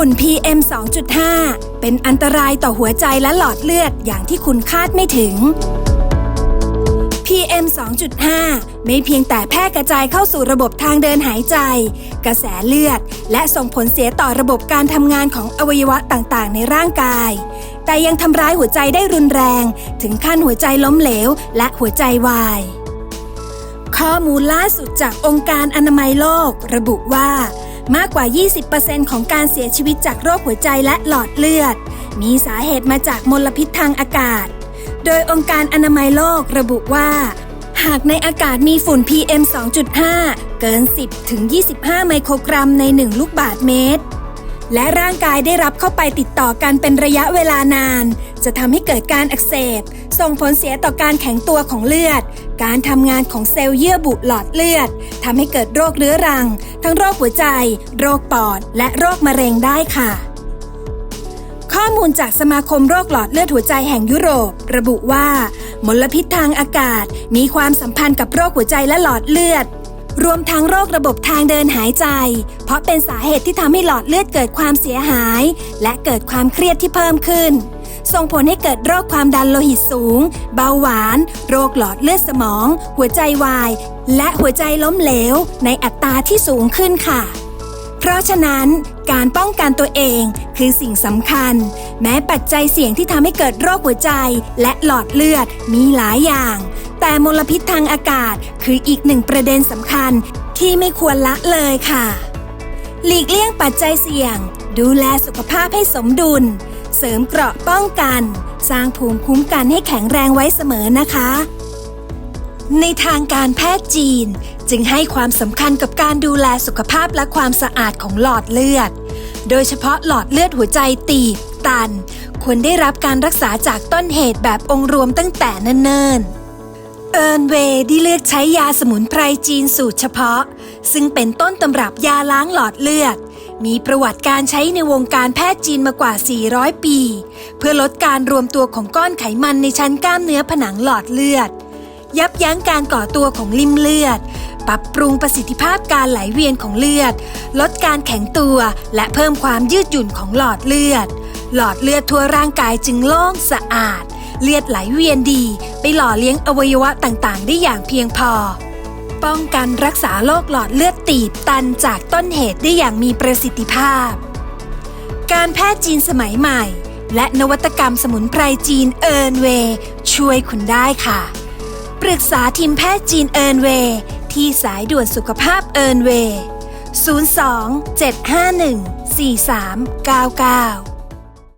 ฝุ่น PM 2.5 เป็นอันตรายต่อหัวใจและหลอดเลือดอย่างที่คุณคาดไม่ถึง PM 2.5 ไม่เพียงแต่แพร่กระจายเข้าสู่ระบบทางเดินหายใจ กระแสเลือด และส่งผลเสียต่อระบบการทำงานของอวัยวะต่างๆ ในร่างกาย แต่ยังทำร้ายหัวใจได้รุนแรง ถึงขั้นหัวใจล้มเหลว และหัวใจวาย ข้อมูลล่าสุดจากองค์การอนามัยโลก ระบุว่า มากกว่า 20%ของการเสียชีวิตจากโรคหัวใจและหลอดเลือด มีสาเหตุมาจากมลพิษทางอากาศ โดยองค์การอนามัยโลกระบุว่า หากในอากาศมีฝุ่น PM 2.5 เกิน 10 ถึง 25 ไมโครกรัมใน 1 ลูกบาศก์เมตร และร่างกายได้รับเข้าไปติดต่อกันเป็นระยะเวลานาน จะทำให้เกิดการอักเสบ ส่งผลเสียต่อการแข็งตัวของเลือด การทำงานของเซลล์เยื่อบุหลอดเลือดทำให้เกิดโรคเรื้อรัง ทั้งโรคหัวใจ โรคปอด และโรคมะเร็งได้ค่ะ ข้อมูลจากสมาคมโรคหลอดเลือดหัวใจแห่งยุโรป ระบุว่า มลพิษทางอากาศมีความสัมพันธ์กับโรคหัวใจและหลอดเลือดรวมทั้งโรคระบบทางเดินหายใจ เพราะเป็นสาเหตุที่ทำให้หลอดเลือดเกิดความเสียหาย และเกิดความเครียดที่เพิ่มขึ้น ส่งผลให้เกิดโรคความดันโลหิตสูง เบาหวาน โรคหลอดเลือดสมอง หัวใจวาย และหัวใจล้มเหลว ในอัตราที่สูงขึ้นค่ะ เพราะฉะนั้นการป้องกันตัวเองคือสิ่งสำคัญ แม้ปัจจัยเสี่ยงที่ทำให้เกิดโรคหัวใจและหลอดเลือดมีหลายอย่าง แต่มลพิษทางอากาศคืออีกหนึ่งประเด็นสำคัญที่ไม่ควรละเลยค่ะ หลีกเลี่ยงปัจจัยเสี่ยง ดูแลสุขภาพให้สมดุล เสริมเกราะป้องกัน สร้างภูมิคุ้มกันให้แข็งแรงไว้เสมอนะคะ ในทางการแพทย์จีน จึงให้ความสำคัญกับการดูแลสุขภาพและความสะอาดของหลอดเลือด โดยเฉพาะหลอดเลือดหัวใจตีบ ตัน ควรได้รับการรักษาจากต้นเหตุแบบองค์รวมตั้งแต่เนิ่นๆเอิร์นเวย์ได้เลือกใช้ยาสมุนไพรจีนสูตรเฉพาะ ซึ่งเป็นต้นตำรับยาล้างหลอดเลือด มีประวัติการใช้ในวงการแพทย์จีนมากว่า 400 ปี เพื่อลดการรวมตัวของก้อนไขมันในชั้นกล้ามเนื้อผนังหลอดเลือด ยับยั้งการก่อตัวของลิ่มเลือด ปรับปรุงประสิทธิภาพการไหลเวียนของเลือด ลดการแข็งตัวและเพิ่มความยืดหยุ่นของหลอดเลือด หลอดเลือดทั่วร่างกายจึงโล่งสะอาด เลือดไหลเวียนดี ไปหล่อเลี้ยงอวัยวะต่างๆ ได้อย่างเพียงพอ ป้องกันรักษาโรคหลอดเลือดตีบตันจากต้นเหตุได้อย่างมีประสิทธิภาพ การแพทย์จีนสมัยใหม่ และนวัตกรรมสมุนไพรจีนเอิร์นเวช่วยคุณได้ค่ะ ปรึกษาทีมแพทย์จีนเอิร์นเวที่สายด่วนสุขภาพเอิร์นเวย์02 751 4399